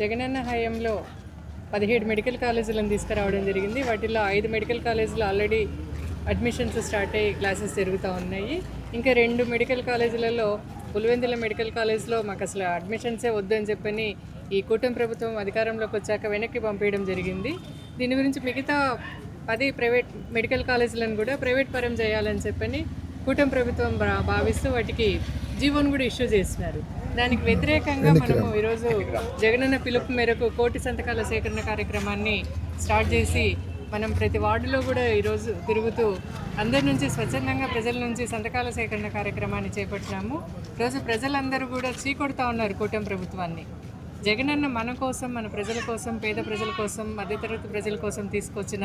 జగనన్న హయాంలో పదిహేడు మెడికల్ కాలేజీలను తీసుకురావడం జరిగింది. వాటిలో ఐదు మెడికల్ కాలేజీలు ఆల్రెడీ అడ్మిషన్స్ స్టార్ట్ అయ్యి క్లాసెస్ జరుగుతూ ఉన్నాయి. ఇంకా రెండు మెడికల్ కాలేజీలలో పులివెందుల మెడికల్ కాలేజ్లో మాకు అసలు అడ్మిషన్సే వద్దని చెప్పని ఈ కూటమి ప్రభుత్వం అధికారంలోకి వచ్చాక వెనక్కి పంపేయడం జరిగింది. దీని గురించి మిగతా పది ప్రైవేట్ మెడికల్ కాలేజీలను కూడా ప్రైవేట్ పరం చేయాలని చెప్పని కూటమి ప్రభుత్వం భావిస్తూ వాటికి జీవోను కూడా ఇష్యూ చేస్తున్నారు. దానికి వ్యతిరేకంగా మనము ఈరోజు జగనన్న పిలుపు మేరకు కోటి సంతకాల సేకరణ కార్యక్రమాన్ని స్టార్ట్ చేసి మనం ప్రతి వార్డులో కూడా ఈరోజు తిరుగుతూ అందరి నుంచి స్వచ్ఛందంగా ప్రజల నుంచి సంతకాల సేకరణ కార్యక్రమాన్ని చేపట్టినాము. ఈరోజు ప్రజలందరూ కూడా చీకొడతా ఉన్నారు కూటమి ప్రభుత్వాన్ని. జగనన్న మన కోసం మన ప్రజల కోసం పేద ప్రజల కోసం మధ్యతరగతి ప్రజల కోసం తీసుకొచ్చిన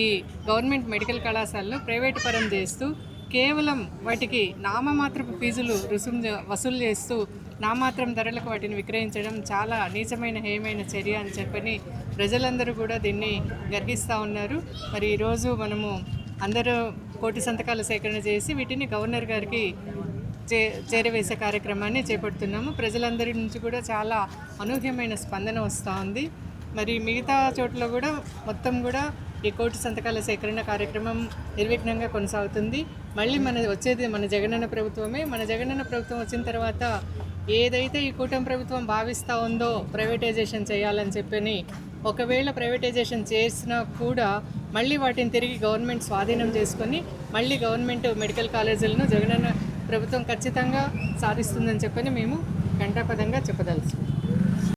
ఈ గవర్నమెంట్ మెడికల్ కళాశాలను ప్రైవేట్ పరం చేస్తూ కేవలం వాటికి నామమాత్రపు ఫీజులు రుసుము వసూలు చేస్తూ నామాత్రం ధరలకు వాటిని విక్రయించడం చాలా నీచమైన హేయమైన చర్య అని చెప్పని ప్రజలందరూ కూడా దీన్ని గర్హిస్తూ ఉన్నారు. మరి ఈరోజు మనము అందరూ కోటి సంతకాల సేకరణ చేసి వీటిని గవర్నర్ గారికి చే చేరవేసే కార్యక్రమాన్ని చేపడుతున్నాము. ప్రజలందరి నుంచి కూడా చాలా అనూహ్యమైన స్పందన వస్తూ ఉంది. మరి మిగతా చోట్ల కూడా మొత్తం కూడా ఈ కోటి సంతకాల సేకరణ కార్యక్రమం నిర్విఘ్నంగా కొనసాగుతుంది. మళ్ళీ మన వచ్చేది మన జగనన్న ప్రభుత్వమే. మన జగనన్న ప్రభుత్వం వచ్చిన తర్వాత ఏదైతే ఈ కూటమి ప్రభుత్వం భావిస్తూ ఉందో ప్రైవేటైజేషన్ చేయాలని చెప్పని ఒకవేళ ప్రైవేటైజేషన్ చేసినా కూడా మళ్ళీ వాటిని తిరిగి గవర్నమెంట్ స్వాధీనం చేసుకొని మళ్ళీ గవర్నమెంట్ మెడికల్ కాలేజీలను జగనన్న ప్రభుత్వం ఖచ్చితంగా సాధిస్తుందని చెప్పని మేము ఘంటాపదంగా చెప్పదలుచుకుంటాం